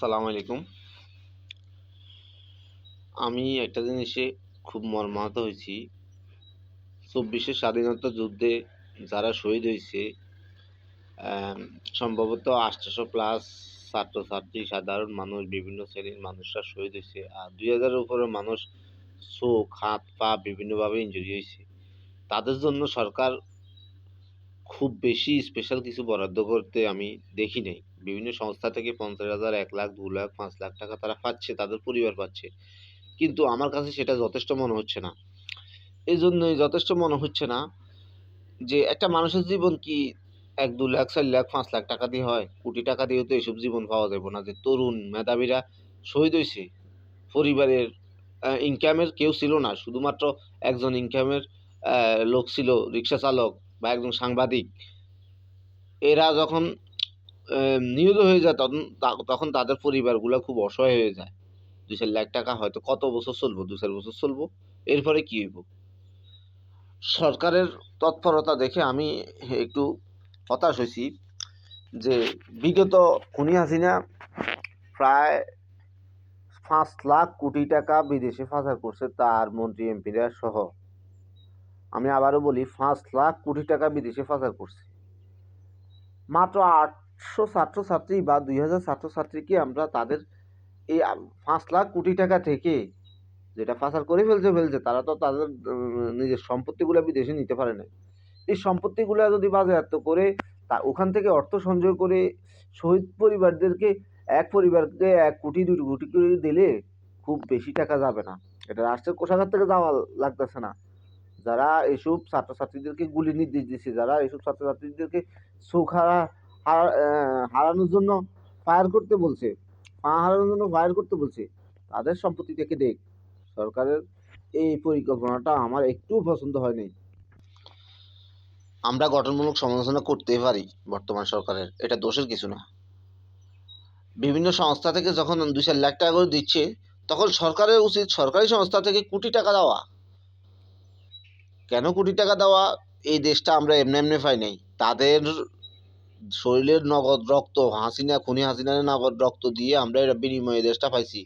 সালাম আলাইকুম। আমি একটা জিনিসে খুব মর্মাহত হয়েছি। চব্বিশে স্বাধীনতা যুদ্ধে যারা শহীদ হয়েছে সম্ভবত আটশোশো প্লাস ছাত্রছাত্রী, সাধারণ মানুষ, বিভিন্ন শ্রেণির মানুষরা শহীদ হয়েছে আর দুই হাজারের উপরে মানুষ চোখ, হাত, পা, বিভিন্নভাবে ইঞ্জুরি হয়েছে। তাদের জন্য সরকার খুব বেশি স্পেশাল কিছু বরাদ্দ করতে আমি দেখি নাই। বিভিন্ন সংস্থা থেকে পঞ্চাশ হাজার, এক লাখ, দু লাখ, পাঁচ লাখ টাকা তারা পাচ্ছে, তাদের পরিবার পাচ্ছে। কিন্তু আমার কাছে সেটা যথেষ্ট মনে হচ্ছে না। এই জন্যই যথেষ্ট মনে হচ্ছে না যে একটা মানুষের জীবন কি এক, দু লাখ, চার লাখ, পাঁচ লাখ টাকা দিয়ে হয়? কোটি টাকা দিয়ে তো এসব জীবন পাওয়া যাবে না। যে তরুণ মেধাবীরা শহীদ হয়েছে, পরিবারের ইনকামের কেউ ছিল না। শুধুমাত্র একজন ইনকামের লোক ছিল রিক্সা চালক বা একজন সাংবাদিক, এরা যখন নিহত হয়ে যায় তখন তখন তাদের পরিবারগুলো খুব অসহায় হয়ে যায়। দুই চার লাখ টাকা হয়তো কত বছর চলবো দু চার বছর চলবো, এরপরে কি হইব? সরকারের তৎপরতা দেখে আমি একটু হতাশ হয়েছি যে বিগত খুনি হাসিনা প্রায় পাঁচ লাখ কোটি টাকা বিদেশে পাচার করছে তার মন্ত্রী, এমপিরা সহ। আমি আবারও বলি, পাঁচ লাখ কোটি টাকা বিদেশে পাচার করছে। মাত্র আটশো ছাত্রছাত্রী বা দুই হাজার ছাত্রছাত্রীকে আমরা তাদের এই পাঁচ লাখ কোটি টাকা থেকে যেটা পাচার করে ফেলছে ফেলছে, তারা তো তাদের নিজের সম্পত্তিগুলো বিদেশে নিতে পারে না এই সম্পত্তিগুলো যদি বাজেয়াপ্ত করে তা ওখান থেকে অর্থ সঞ্চয় করে শহীদ পরিবারদেরকে, এক পরিবারকে এক কোটি, দুই কোটি করে দিলে খুব বেশি টাকা যাবে না। এটা রাষ্ট্রের কোষাগার থেকে যাওয়া লাগতেছে না। যারা এসব ছাত্রছাত্রীদেরকে গুলি নির্দেশ দিচ্ছে যারা এসব ছাত্রছাত্রীদেরকে চোখ হারা, হারা- হারানোর জন্য ফায়ার করতে বলছে, পা হারানোর জন্য ফায়ার করতে বলছে, তাদের সম্পত্তি থেকে দেখ, সরকারের এই পরিকল্পনাটা আমার একটুও পছন্দ হয়নি। আমরা গঠনমূলক সমালোচনা করতেই পারি বর্তমান সরকারের, এটা দোষের কিছু না। বিভিন্ন সংস্থা থেকে যখন দুই চার লাখ টাকা করে দিচ্ছে, তখন সরকারের উচিত, সরকারি সংস্থা থেকে কোটি টাকা দেওয়া। কেন কোটি টাকা দেওয়া? এই দেশটা আমরা এমনি এমনি পাই নাই। তাদের শরীরের নগদ রক্ত, হাসিনা, খুনি হাসিনার নগদ রক্ত দিয়ে আমরা এটা বিনিময়ে দেশটা পাইছি।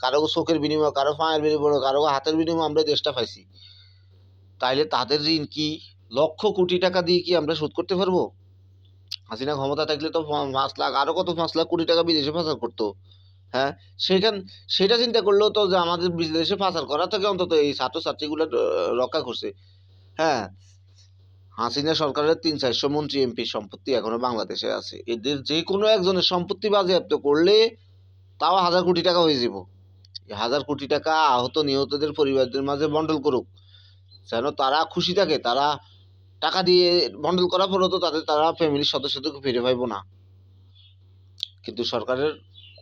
কারও চোখের বিনিময়ে, কারও পায়ের বিনিময়ে, কারও হাতের বিনিময়ে আমরা দেশটা পাইছি। তাইলে তাদের ঋণ কি লক্ষ কোটি টাকা দিয়ে কি আমরা শোধ করতে পারব? হাসিনা ক্ষমতা থাকলে তো পাঁচ লাখ, আরও কত পাঁচ লাখ কোটি টাকা বিদেশে পাচার করতো? হ্যাঁ? সেখান, সেটা চিন্তা করলেও তো যে আমাদের বিদেশে পাচার করা থেকে অন্তত এই ছাত্রছাত্রীগুলো রক্ষা করছে। হ্যাঁ। হাসিনা সরকারের তিন চারশো মন্ত্রী এমপি সম্পত্তি এখনও বাংলাদেশে আছে। এদের যে কোনো একজনের সম্পত্তি বাজেয়াপ্ত করলে তাও হাজার কোটি টাকা হয়ে যাব হাজার কোটি টাকা আহত নিহতদের পরিবারদের মাঝে বন্টল করুক। যেন তারা খুশি থাকে, তারা টাকা দিয়ে বন্ডল করার পরেও তো তাদের তারা ফ্যামিলির সদস্যদেরকে ফিরে পাইবো না। কিন্তু সরকারের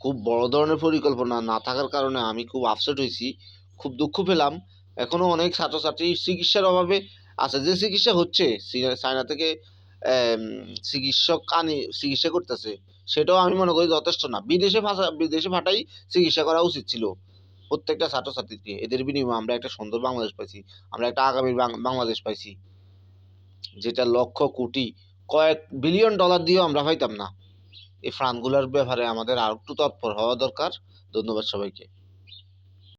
খুব বড় ধরনের পরিকল্পনা না থাকার কারণে আমি খুব আপসেট হয়েছি, খুব দুঃখ পেলাম। এখনও অনেক ছাত্রছাত্রী চিকিৎসার অভাবে আছে যে চিকিৎসা হচ্ছে চায়না থেকে চিকিৎসক কানি চিকিৎসা করতেছে, সেটাও আমি মনে করি যথেষ্ট না। বিদেশে ভাষা, বিদেশে পাঠাই চিকিৎসা করা উচিত ছিল। প্রত্যেকটা ছাত্রছাত্রীকে। এদের বিনিময়ে আমরা একটা সুন্দর বাংলাদেশ পাইছি, আমরা একটা আগামী বাংলাদেশ পাইছি। যেটা লক্ষ কোটি, কয়েক বিলিয়ন ডলার দিয়েও আমরা পাইতাম না। এই ফান্ডগুলোর ব্যাপারে আমাদের আর একটু তৎপর হওয়া দরকার। ধন্যবাদ সবাইকে।